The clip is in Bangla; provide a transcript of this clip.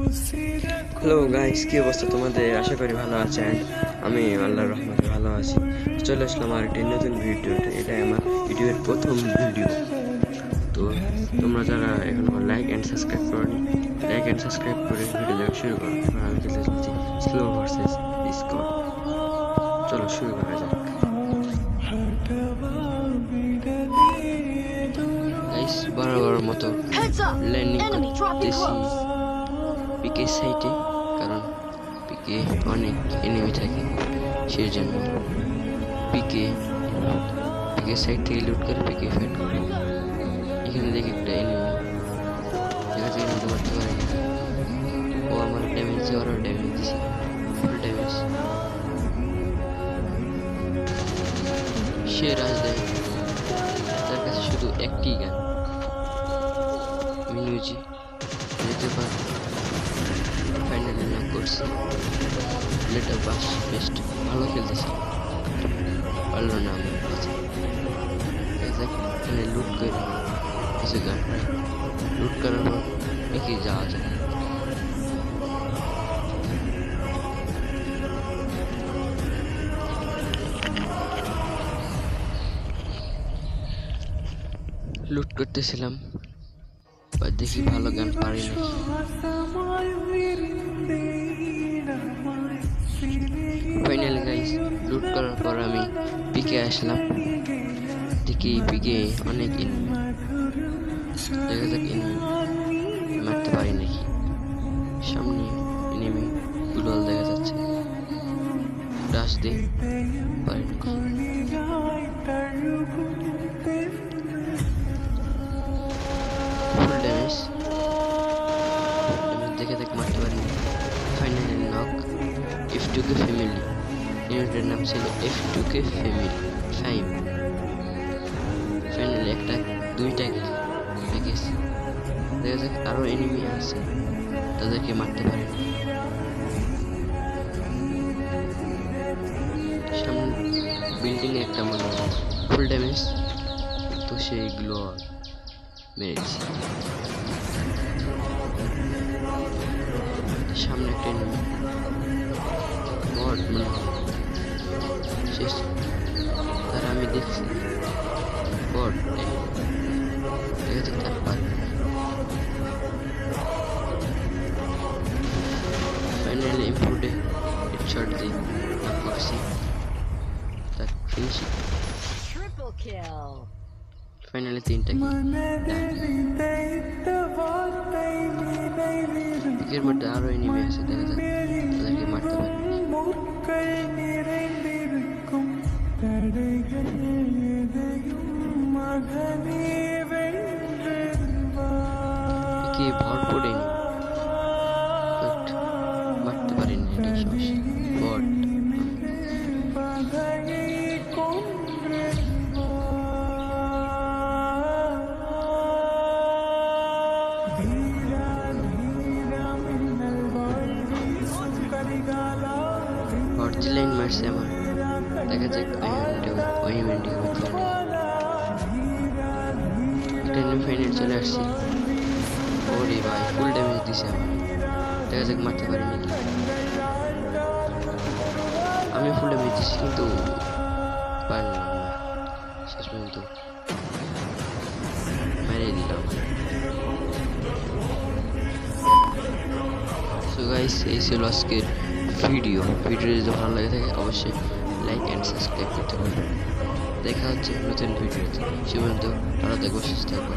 হ্যালো গাইস কি অবস্থা তোমাদের? আশা করি ভালো আছেন। আমি আল্লাহর রহমতে ভালো আছি। চলে আসলাম আর একটি নতুন ভিডিও এটাই আমার ভিডিওর প্রথম ভিডিও তো তোমরা যারা এখনও লাইক অ্যান্ড সাবস্ক্রাইব করনি লাইক অ্যান্ড সাবস্ক্রাইব করে ভিডিও দেখা শুরু করো। আমি খেলতে যাচ্ছি স্লো ভার্সেস স্কট চলো শুরু করা যাক। গাইস বরাবর মতো! ল্যান্ডিং করতেছি। Close! পিকে সাইটে, কারণ পিকে অনেক এনিমি থাকে সেই জন্য পিকে পিকে সাইড থেকে লুট করে, পিকে ফাইট করে। এখানে দেখি একটা এনিমি ঠিক আছে এনিমি মারতে পারে না। ও আমার ড্যামেজ ওরও ড্যামেজ দিছে। ফুল ড্যামেজ সে রাজধানী। তার কাছে শুধু একটি গান মিনুজি যেতে পারে ফাইনালি না করছি লেটার বাস বেস্ট ভালো খেলতেছে। পারল না আমার কাছে দেখ এখানে লুট করে কিছু গান লুট করার পর এগিয়ে যাওয়া যায় লুট করতেছিলাম। বা দেখি ভালো গান পারি ফাইনালি গাইস লুট করার পর আমি পিকে আসলাম। দেখি পিকে অনেক enemy। দেখা যাক enemy মারতে পারি নাকি। সামনে এনিমি গুলোল দেখা যাচ্ছে। ডাস দে পারি নাকি? ড্যামেজ দেখে, মারতে পারিনি finally knock F two K family ইউনিটের নাম ছিল F two K family five finally একটা, দুইটা গেছে। দেখা যাক আরও এনিমি আছে। তাদেরকে মারতে পারেনি সামনে বিল্ডিং একটা মনে ফুল ড্যামেজ তো সেইগুলো মেরেছি। সামনে একটা enemy। বট মানে শেষ। তার আমি দেখছি। বট। ঠিক আছে তার পারে ফাইনালি ইম্পোর্টে হেডশট দিই না করছি তার ফিনিশিং Triple kill! ফাইনালি তিনটা পিকের মধ্যে আরও এনিমি আছে, দেখা যাক। তাদেরকে মারতে পারি। পিকে ভরপুর enemy। মারতে পারিনি এটাই সমস্যা? লাইন মারছে আমার। দেখা যাক ওই মিনিটে এনিমি ফাইনাল চলে আসছি। ওরে ভাই ফুল ড্যামেজ দিছে আমার। দেখা যাক, মারতে পারি নাকি। আমি ফুল ড্যামেজ দিচ্ছি কিন্তু পারলাম না। শেষ পর্যন্ত মেরে দিলাম। সো গাইস এই ছিল আজকের ভিডিও ভিডিও যদি ভালো লাগে থাকে, অবশ্যই লাইক অ্যান্ড সাবস্ক্রাইব করতে পারবেন দেখা হচ্ছে নতুন ভিডিওতে সে পর্যন্ত ভালো থাকব সুস্থ থাকব